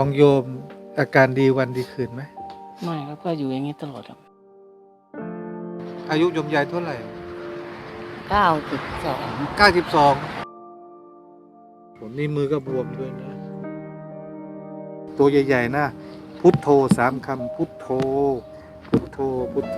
ของโยมอาการดีวันดีคืนไหม ไม่ครับก็อยู่อย่างนี้ตลอดครับอายุโยมยายเท่าไหร่ เก้าสิบสองเก้าสิบสองผมนี่มือก็บวมด้วยนะ ตัวใหญ่ๆนะ พุทโธสามคำ พุทโธ พุทโธ พุทโธ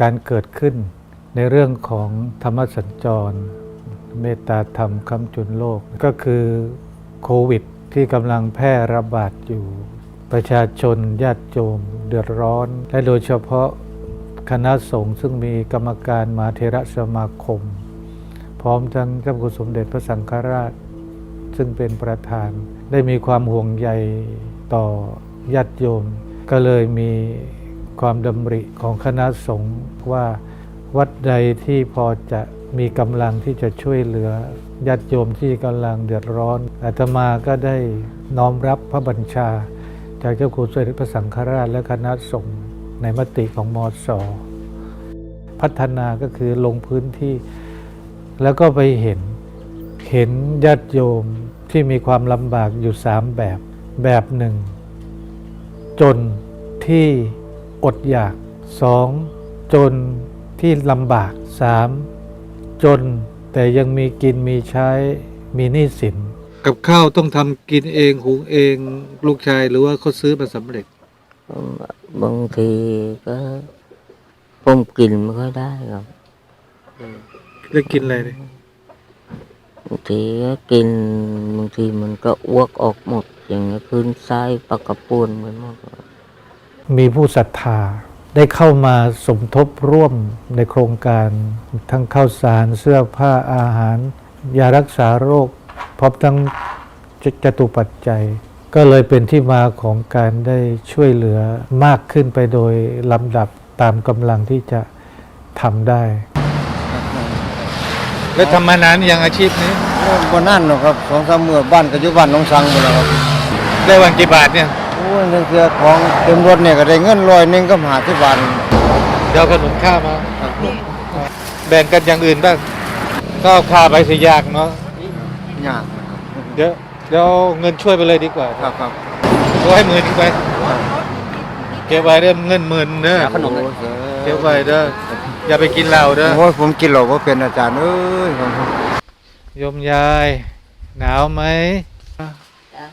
การเกิดขึ้นในเรื่องของธรรมสัญจร เมตตาธรรมคำจุนโลก ก็คือโควิดที่กำลังแพร่ระบาดอยู่ ประชาชนญาติโยมเดือดร้อน และโดยเฉพาะคณะสงฆ์ซึ่งมีกรรมการมหาเทระสมาคม พร้อมทั้งเจ้าคุณสมเด็จพระสังฆราช ซึ่งเป็นประธาน ได้มีความห่วงใยต่อญาติโยม ก็เลยมี ความดำริของคณะสงฆ์ว่าวัดใดที่พอจะมีกำลังที่จะช่วยเหลือญาติโยมที่กำลังเดือดร้อนอาตมาก็ได้น้อมรับพระบัญชา จากเจ้าคุณสมเด็จพระสังฆราชและคณะสงฆ์ในมติของมอสอพัฒนาก็คือลงพื้นที่ แล้วก็ไปเห็นเห็นญาติโยมที่มีความลำบากอยู่สามแบบแบบหนึ่ง จนที่ อดอยากสองจนที่ลำบากสามจนแต่ยังมีกินมีใช้มีหนี้สิน กับข้าวต้องทำกินเองหุงเองลูกชายหรือว่าเขาซื้อมาสำเร็จ บางทีก็ผมกินไม่ค่อยได้ครับเลือกกินอะไรเลยบางทีก็กินบางทีมันก็อ้วกออกหมด อย่างนี้พื้นไส้ปากกระปูนไปหมดครับ มีผู้ศรัทธาได้เข้ามาสมทบร่วมในโครงการ ทั้งข้าวสารเสื้อผ้าอาหาร ยารักษาโรคพร้อมทั้งจจตุปัจจัย ก็เลยเป็นที่มาของการได้ช่วยเหลือมากขึ้นไปโดยลำดับตามกำลังที่จะทำได้ แล้วทำมานานยังอาชีพนี้บนนั่นหรอกครับสองสามเมื่อบ้านก็อยู่บ้านหน้องสังหมดแล้วครับได้วันกี่บาทเนี่ยโอ้ยนั่นคือของเต็มรถเนี่ยก็ได้เงินร้อยหนึงก็หาที่บ้านเดี๋ยวขนมข้าวมาแบ่งกันอย่างอื่นบ้างก็เอาค่าไปสิยากเนาะยากเดี๋ยวเดี๋ยวเอาเงินช่วยไปเลยดีกว่าครับครับก็ให้หมื่นหนึ่งไปเก็บไว้เด้อเงินหมื่นเด้อขนมเก็บไว้เด้ออย่าไปกินเหล้าเด้อโอ้ยผมกินเหล้าบ่เป็นอาจารย์เอ้ยโยมยาย หนาวไหม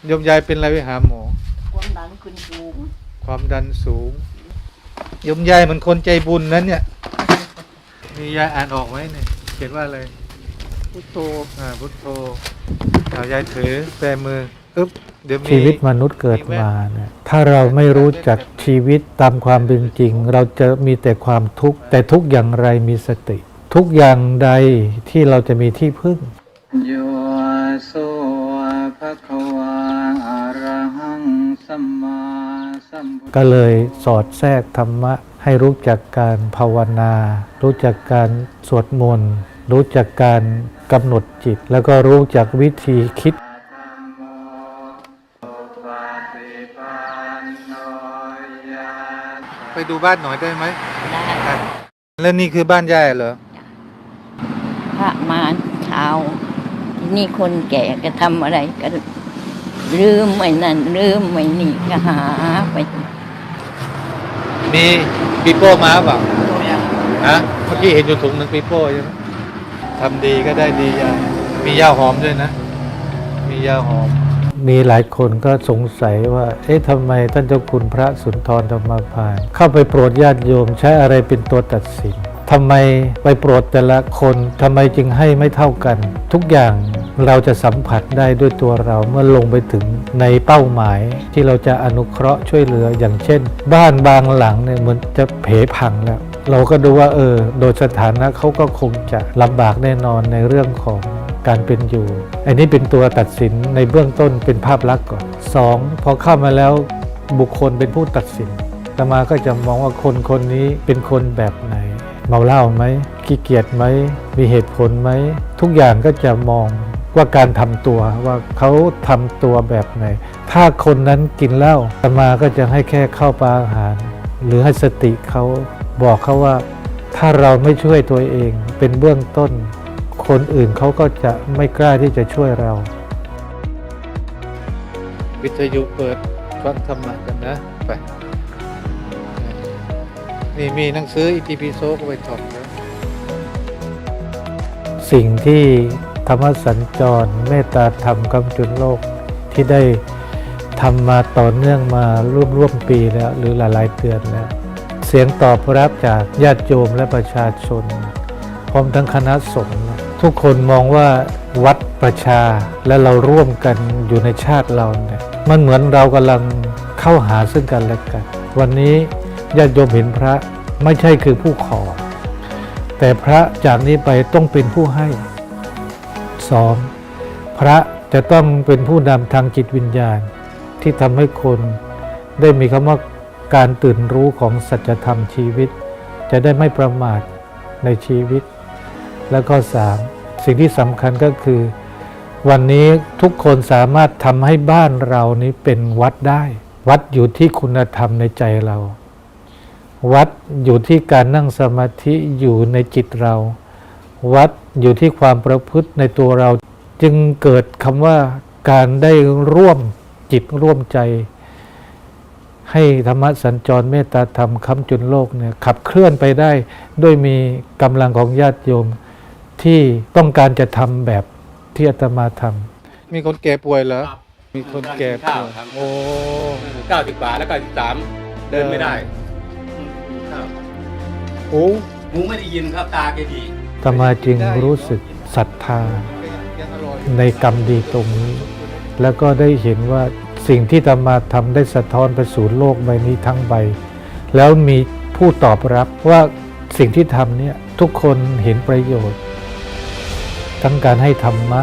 โยมยายเป็นอะไรไปหาหมอความดัน ขึ้นสูงความดันสูงโยมยายเหมันคนใจบุญนั้นเนี่ยมียายอ่านออกไหมเนี่ยเขียนว่าอะไรพุทโธอ่าพุทโธเอายายถือแปรมืออึ๊บเดี๋ยวมี ชีวิตมนุษย์เกิดมาเนี่ยถ้าเราไม่รู้จักชีวิตตามความเป็นจริง เราจะมีแต่ความทุกข์แต่ทุกอย่างไรมีสติ ทุกอย่างใดที่เราจะมีที่พึ่งโย ก็เลยสอดแทรกธรรมะ ให้รู้จักการภาวนา รู้จักการสวดมนต์ รู้จักการกำหนดจิต แล้วก็รู้จักวิธีคิดไปดูบ้านหน่อยได้ไหมได้แล้วนี่คือบ้านยายเหรอพระมาเช้าที่นี่คนแก่ก็ทำอะไรก็ลืมไม่นั่นลืมไม่นี่ก็หาไป มีปีโป้มาเปล่าฮะเมื่อกี้เห็นอยู่ถุงหนึ่งปีโป้ใช่ไหมทำดีก็ได้ดียายมียาหอมด้วยนะ มียาหอม มีหลายคนก็สงสัยว่า เอ๊ะทำไมท่านเจ้าคุณพระสุนทรธรรมพานเข้าไปโปรดญาติโยมใช้อะไรเป็นตัวตัดสินทำไมไปโปรดแต่ละคนทำไมจึงให้ไม่เท่ากัน ทุกอย่าง เราจะสัมผัสได้ด้วยตัวเราเมื่อลงไปถึงในเป้าหมายที่เราจะอนุเคราะห์ช่วยเหลืออย่างเช่น บ้านบางหลังเนี่ยมันจะเผพังแล้วเราก็ดูว่าเออโดยสถานะเขาก็คงจะลำบากแน่นอนในเรื่องของการเป็นอยู่ อันนี้เป็นตัวตัดสินในเบื้องต้นเป็นภาพลักษณ์ก่อนสองพอเข้ามาแล้วบุคคลเป็นผู้ตัดสินตมาก็จะมองว่าคนคนนี้เป็นคนแบบไหน เมาเหล้าไหมขี้เกียจไหมมีเหตุผลไหม ทุกอย่างก็จะมอง ว่าการทำตัวว่าเขาทำตัวแบบไหน ถ้าคนนั้นกินเหล้าอาตมาก็จะให้แค่ข้าวปลาอาหาร หรือให้สติเขาบอกเขาว่า ถ้าเราไม่ช่วยตัวเองเป็นเบื้องต้น คนอื่นเขาก็จะไม่กล้าที่จะช่วยเรา วิทยุเปิดฟังธรรมะกันนะไปนี่มีหนังสืออิติปิโสก็ไปท่องแล้วสิ่งที่ ธรรมสัญจร เมตตาธรรมกำจุนโลกที่ได้ทำมาต่อเนื่องมาร่วมร่วมปีแล้วหรือหลายๆเดือนแล้ว เสียงตอบรับจากญาติโยมและประชาชน พร้อมทั้งคณะสงฆ์ทุกคนมองว่าวัดประชาและเราร่วมกันอยู่ในชาติเราเนี่ยมันเหมือนเรากำลังเข้าหาซึ่งกันและกัน วันนี้ญาติโยมเห็นพระไม่ใช่คือผู้ขอ แต่พระจากนี้ไปต้องเป็นผู้ให้ สองพระจะต้องเป็นผู้นำทางจิตวิญญาณ ที่ทำให้คนได้มีคำว่าการตื่นรู้ของสัจธรรมชีวิต จะได้ไม่ประมาทในชีวิต แล้วก็สามสิ่งที่สำคัญก็คือ วันนี้ทุกคนสามารถทำให้บ้านเรานี้เป็นวัดได้ วัดอยู่ที่คุณธรรมในใจเรา วัดอยู่ที่การนั่งสมาธิอยู่ในจิตเรา วัดอยู่ที่ความประพฤติในตัวเรา จึงเกิดคำว่าการได้ร่วมจิตร่วมใจ ให้ธรรมะสัญจรเมตตาธรรมคำจุนโลกเนี่ยขับเคลื่อนไปได้ด้วยมีกำลังของญาติโยมที่ต้องการจะทำแบบที่อาตมาทำมีคนแก่ป่วยเหรอครับมีคนแก่ป่วยครับโอ้เก้าสิบกว่าแล้วเก้าสิบสามเดินไม่ได้ครับโอ้หูไม่ได้ยินครับตาแกดีอาต มาจึงรู้สึกศรัทธาในกรรมดีตรงนี้ แล้วก็ได้เห็นว่าสิ่งที่ตมาทำได้สะท้อนไปสู่โลกใบนี้ทั้งใบ แล้วมีผู้ตอบรับว่าสิ่งที่ทำเนี่ยทุกคนเห็นประโยชน์ ทั้งการให้ธรรมะ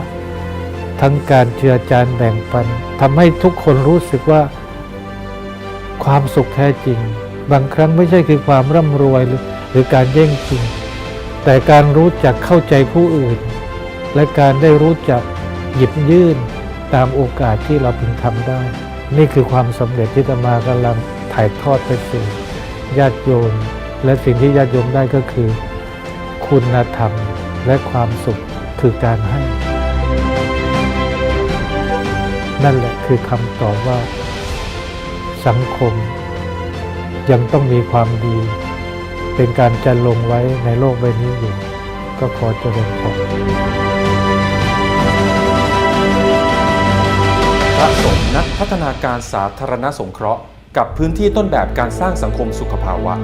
ทั้งการเจือจานแบ่งปันทำให้ทุกคนรู้สึกว่า ความสุขแท้จริง บางครั้งไม่ใช่คือความร่ำรวยหรือหรือการแย่งชิง แต่การรู้จักเข้าใจผู้อื่น และการได้รู้จักหยิบยื่นตามโอกาสที่เราพึงทำได้ นี่คือความสำเร็จที่ตมากำลังถ่ายทอดไปสู่ญาติโยม และสิ่งที่ญาติโยมได้ก็คือ คุณธรรมและความสุขคือการให้ นั่นแหละคือคำตอบว่า สังคมยังต้องมีความดี เป็นการจันลงไว้ในโลกใบนี้อยู่ ก็ขอเจริญพรพระสงฆ์นักพัฒนาการสาธารณสงเคราะห์ กับพื้นที่ต้นแบบการสร้างสังคมสุขภาวะ